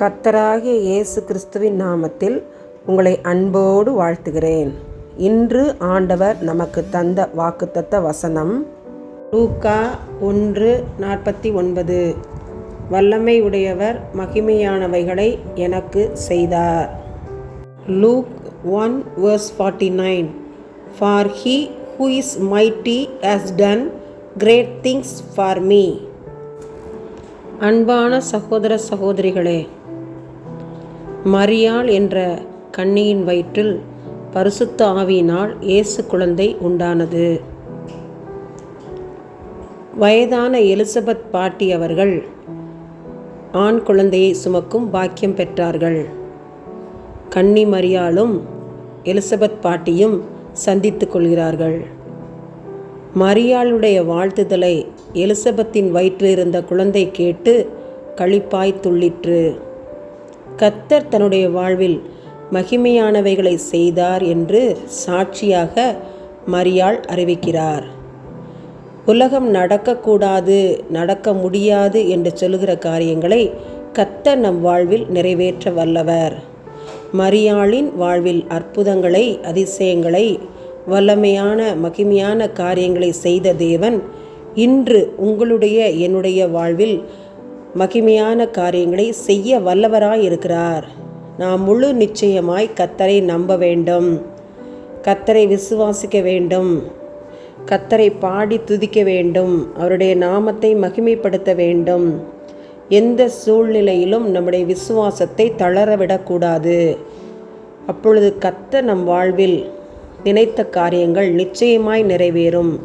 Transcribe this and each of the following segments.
கத்தராகிய இயேசு கிறிஸ்துவின் நாமத்தில் உங்களை அன்போடு வாழ்த்துகிறேன். இன்று ஆண்டவர் நமக்கு தந்த வாக்குத்தத்த வசனம் லூக்கா ஒன்று நாற்பத்தி ஒன்பது. வல்லமை உடையவர் மகிமையானவைகளை எனக்கு செய்தார். Luke one verse forty nine. For he who is mighty has done great things for me. அன்பான சகோதர சகோதரிகளே மரியாள் என்ற கன்னியின் வயிற்றில் பரிசுத்த ஆவியினால் இயேசு குழந்தை உண்டானது. வயதான எலிசபெத் பாட்டி அவர்கள் ஆண் குழந்தையை சுமக்கும் பாக்கியம் பெற்றார்கள். கன்னி மரியாளும் எலிசபெத் பாட்டியும் சந்தித்து கொள்கிறார்கள். மரியாளுடைய வாழ்த்துதலை எலிசபெத்தின் வயிற்றில் இருந்த குழந்தை கேட்டு களிப்பாய் துள்ளிற்று. கத்தர் தன்னுடைய வாழ்வில் மகிமையானவைகளை செய்தார் என்று சாட்சியாக மரியாள் அறிவிக்கிறார். உலகம் நடக்கக்கூடாது நடக்க முடியாது என்று சொல்லுகிற காரியங்களை கத்தர் நம் வாழ்வில் நிறைவேற்ற வல்லவர். மரியாளின் வாழ்வில் அற்புதங்களை அதிசயங்களை வல்லமையான மகிமையான காரியங்களை செய்த தேவன் இன்று உங்களுடைய என்னுடைய வாழ்வில் மகிமையான காரியங்களை செய்ய வல்லவராய் இருக்கிறார். நாம் முழு நிச்சயமாய் கத்தரை நம்ப வேண்டும். கத்தரை விசுவாசிக்க வேண்டும். கத்தரை பாடி துதிக்க வேண்டும். அவருடைய நாமத்தை மகிமைப்படுத்த வேண்டும். எந்த சூழ்நிலையிலும் நம்முடைய விசுவாசத்தை தளரவிடக்கூடாது. அப்பொழுது கத்த நம் வாழ்வில் நினைத்த காரியங்கள் நிச்சயமாய் நிறைவேறும்.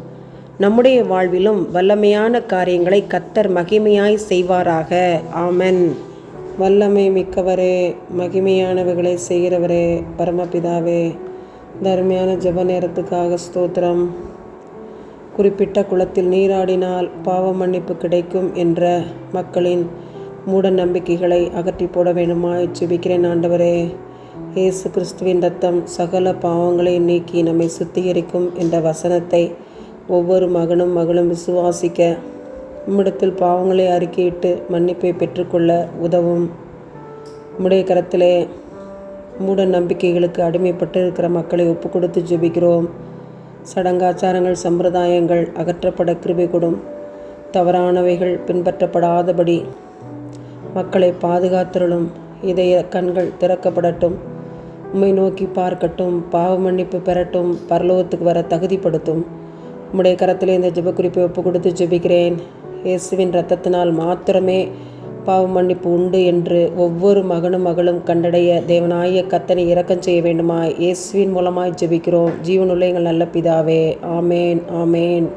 நம்முடைய வாழ்விலும் வல்லமையான காரியங்களை கத்தர் மகிமையாய் செய்வாராக. ஆமன். வல்லமை மிக்கவரே மகிமையானவைகளை செய்கிறவரே பரமபிதாவே தர்மையான ஜப நேரத்துக்காக ஸ்தோத்திரம். குறிப்பிட்ட குளத்தில் நீராடினால் பாவ மன்னிப்பு கிடைக்கும் என்ற மக்களின் மூட நம்பிக்கைகளை அகற்றி போட வேண்டுமா ஜெபிக்கிறேன் ஆண்டவரே. இயேசு கிறிஸ்துவின் ரத்தம் சகல பாவங்களை நீக்கி நம்மை சுத்திகரிக்கும் என்ற வசனத்தை ஒவ்வொரு மகனும் மகளும் விசுவாசிக்க உம்மிடத்தில் பாவங்களை அறிக்கையிட்டு மன்னிப்பை பெற்றுக்கொள்ள உதவும். உம்முடைய கரத்திலே மூட நம்பிக்கைகளுக்கு அடிமைப்பட்டு இருக்கிற மக்களை ஒப்பு கொடுத்து ஜெபிக்கிறோம். சடங்காச்சாரங்கள் சம்பிரதாயங்கள் அகற்றப்பட கிருபை கொடும். தவறானவைகள் பின்பற்றப்படாதபடி மக்களை பாதுகாத்தருளும். இதய கண்கள் திறக்கப்படட்டும். உம்மை நோக்கி பார்க்கட்டும். பாவ மன்னிப்பு பெறட்டும். பரலோகத்துக்கு வர தகுதிப்படுத்தும். உம்முடைய கரத்தில் இந்த ஜெபக்குறிப்பை ஒப்பு கொடுத்து ஜெபிக்கிறேன். இயேசுவின் ரத்தத்தினால் மாத்திரமே பாவ மன்னிப்பு உண்டு என்று ஒவ்வொரு மகனும் மகளும் கண்டடைய தேவனாய கத்தனை இறக்கம் செய்ய வேண்டுமா இயேசுவின் மூலமாய் ஜெபிக்கிறோம். ஜீவனுள்ள எங்கள் நல்ல பிதாவே. ஆமேன் ஆமேன்.